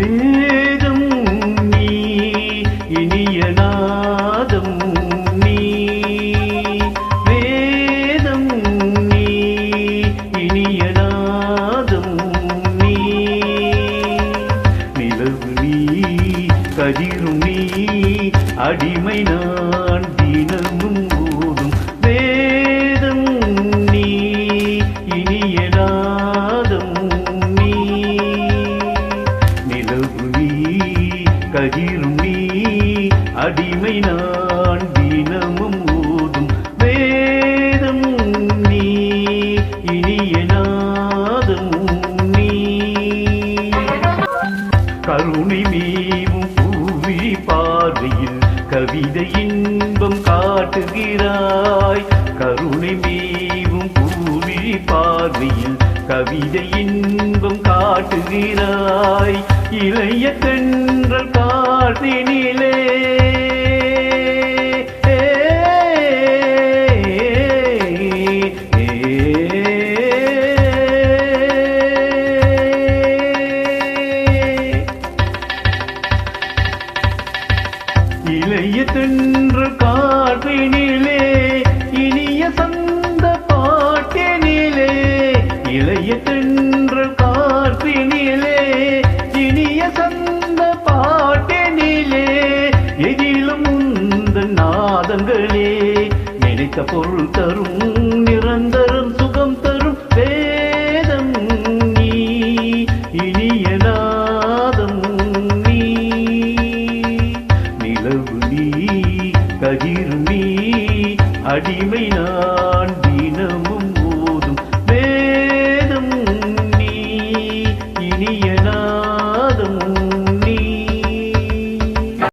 வேதம் நீ இனிய நாதம் நீ. வேதம் நீ இனிய நாதம் நீ. நிலவு நீ கதிரும் நீ அடிமை நான் தினமும் கதிரும் நீ அடிமை நான் தினமும் ஓதும் வேதம் நீ இனிய நாதம் நீ. கருணை மீவும் பூவி பார்வையில் கவிதை இன்பம் காட்டுகிறாய். கருணை மீவும் பூவி பார்வையில் கவிதை இன்பம் காட்டுகிறாய். இளைய தென்றல் காற்றினிலே இளைய தென்று காற்றினிலே இனிய சந்த பாட்டினிலே இளைய தென்று காற்றினிலே இனிய சந்த நினைத்த பொருள் தரும் நிரந்தரம் சுகம் தரும் வேதம் நீ இனிய நாதம் நீ. நிலவு நீ கதிர் நீ அடிமை நான்